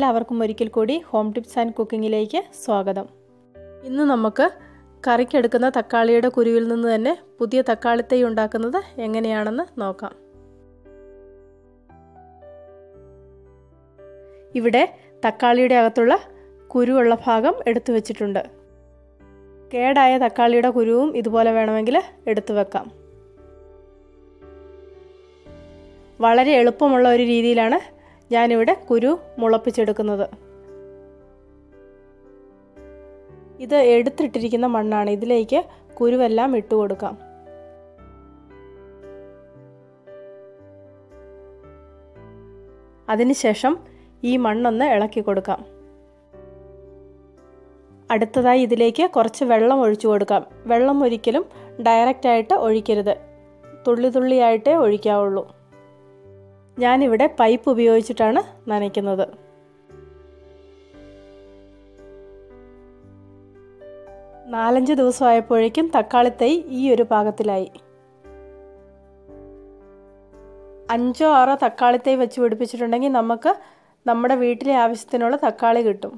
എല്ലാവർക്കും ഒരിക്കൽ കൂടി ഹോം ടിപ്സ് ആൻഡ് കുക്കിങ്ങിലേക്ക് സ്വാഗതം. ഇന്ന് നമുക്ക് കറിക്കെടുക്കുന്ന തക്കാളിയുടെ കുരുവിൽ നിന്ന് തന്നെ പുതിയ തക്കാളിത്തൈ ഉണ്ടാക്കുന്നത് എങ്ങനെയാണെന്ന് നോക്കാം. ഇവിടെ തക്കാളിയുടെ അകത്തുള്ള കുരുവുള്ള ഭാഗം എടുത്തു വച്ചിട്ടുണ്ട്. കേടായ തക്കാളിയുടെ കുരുവും ഇതുപോലെ വേണമെങ്കിൽ എടുത്തു വെക്കാം. വളരെ എളുപ്പമുള്ള ഒരു രീതിയിലാണ് ഞാനിവിടെ കുരു മുളപ്പിച്ചെടുക്കുന്നത്. ഇത് എടുത്തിട്ടിരിക്കുന്ന മണ്ണാണ്. ഇതിലേക്ക് കുരുവെല്ലാം ഇട്ട് കൊടുക്കാം. അതിനുശേഷം ഈ മണ്ണൊന്ന് ഇളക്കി കൊടുക്കാം. അടുത്തതായി ഇതിലേക്ക് കുറച്ച് വെള്ളം ഒഴിച്ചു കൊടുക്കാം. വെള്ളം ഒരിക്കലും ഡയറക്റ്റായിട്ട് ഒഴിക്കരുത്. തുള്ളി തുള്ളിയായിട്ടേ ഒഴിക്കാവുള്ളൂ. ഞാനിവിടെ പൈപ്പ് ഉപയോഗിച്ചിട്ടാണ് നനയ്ക്കുന്നത്. നാലഞ്ച് ദിവസമായപ്പോഴേക്കും തക്കാളിത്തൈ ഈ ഒരു പാകത്തിലായി. അഞ്ചോ ആറോ തക്കാളിത്തൈ വെച്ച് പിടിപ്പിച്ചിട്ടുണ്ടെങ്കിൽ നമുക്ക് നമ്മുടെ വീട്ടിലെ ആവശ്യത്തിനുള്ള തക്കാളി കിട്ടും.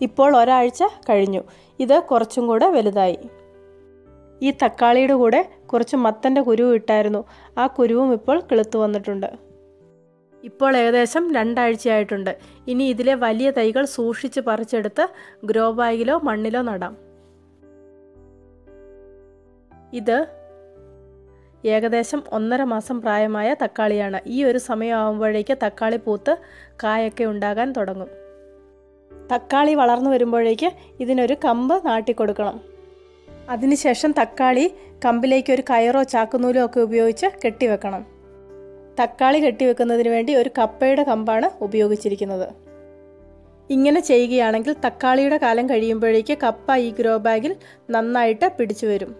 ഇപ്പോൾ ഒരാഴ്ച കഴിഞ്ഞു. ഇത് കുറച്ചും കൂടെ വലുതായി. ഈ തക്കാളിയുടെ കൂടെ കുറച്ച് മത്തന്റെ കുരുവും ഇട്ടായിരുന്നു. ആ കുരുവും ഇപ്പോൾ കിളുത്തു വന്നിട്ടുണ്ട്. ഇപ്പോൾ ഏകദേശം രണ്ടാഴ്ചയായിട്ടുണ്ട്. ഇനി ഇതിലെ വലിയ തൈകൾ സൂക്ഷിച്ച് പറിച്ചെടുത്ത് ഗ്രോ ബാഗിലോ മണ്ണിലോ നടാം. ഇത് ഏകദേശം ഒന്നര മാസം പ്രായമായ തക്കാളിയാണ്. ഈ ഒരു സമയമാകുമ്പോഴേക്ക് തക്കാളി പൂത്ത് കായൊക്കെ ഉണ്ടാകാൻ തുടങ്ങും. തക്കാളി വളർന്നു വരുമ്പോഴേക്ക് ഇതിനൊരു കമ്പ് നാട്ടിക്കൊടുക്കണം. അതിനുശേഷം തക്കാളി കമ്പിലേക്ക് ഒരു കയറോ ചാക്കുനൂലോ ഒക്കെ ഉപയോഗിച്ച് കെട്ടിവെക്കണം. തക്കാളി കെട്ടിവെക്കുന്നതിന് വേണ്ടി ഒരു കപ്പയുടെ കമ്പാണ് ഉപയോഗിച്ചിരിക്കുന്നത്. ഇങ്ങനെ ചെയ്യുകയാണെങ്കിൽ തക്കാളിയുടെ കാലം കഴിയുമ്പോഴേക്ക് കപ്പ ഈ ഗ്രോ ബാഗിൽ നന്നായിട്ട് പിടിച്ചു വരും.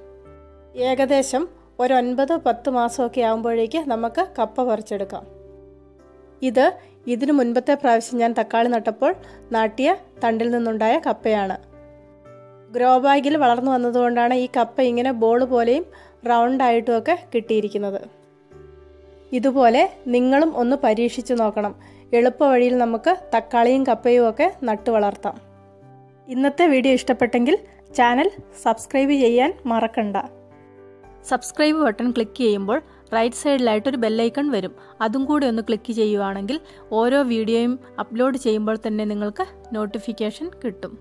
ഏകദേശം ഒരു ഒൻപത് പത്ത് മാസമൊക്കെ ആകുമ്പോഴേക്ക് നമുക്ക് കപ്പ പറിച്ചെടുക്കാം. ഇത് ഇതിനു മുൻപത്തെ പ്രാവശ്യം ഞാൻ തക്കാളി നട്ടപ്പോൾ നാട്ടിയ തണ്ടിൽ നിന്നുണ്ടായ കപ്പയാണ്. ഗ്രോ ബാഗിൽ വളർന്നു വന്നതുകൊണ്ടാണ് ഈ കപ്പ ഇങ്ങനെ ബോൾ പോലെയും റൗണ്ട് ആയിട്ടുമൊക്കെ കിട്ടിയിരിക്കുന്നത്. ഇതുപോലെ നിങ്ങളും ഒന്ന് പരീക്ഷിച്ചു നോക്കണം. എളുപ്പ വഴിയിൽ നമുക്ക് തക്കാളിയും കപ്പയും ഒക്കെ നട്ടു വളർത്താം. ഇന്നത്തെ വീഡിയോ ഇഷ്ടപ്പെട്ടെങ്കിൽ ചാനൽ സബ്സ്ക്രൈബ് ചെയ്യാൻ മറക്കണ്ട. സബ്സ്ക്രൈബ് ബട്ടൺ ക്ലിക്ക് ചെയ്യുമ്പോൾ റൈറ്റ് സൈഡിലായിട്ട് ഒരു ബെല്ലൈക്കൺ വരും. അതും കൂടി ഒന്ന് ക്ലിക്ക് ചെയ്യുവാണെങ്കിൽ ഓരോ വീഡിയോയും അപ്ലോഡ് ചെയ്യുമ്പോൾ തന്നെ നിങ്ങൾക്ക് നോട്ടിഫിക്കേഷൻ കിട്ടും.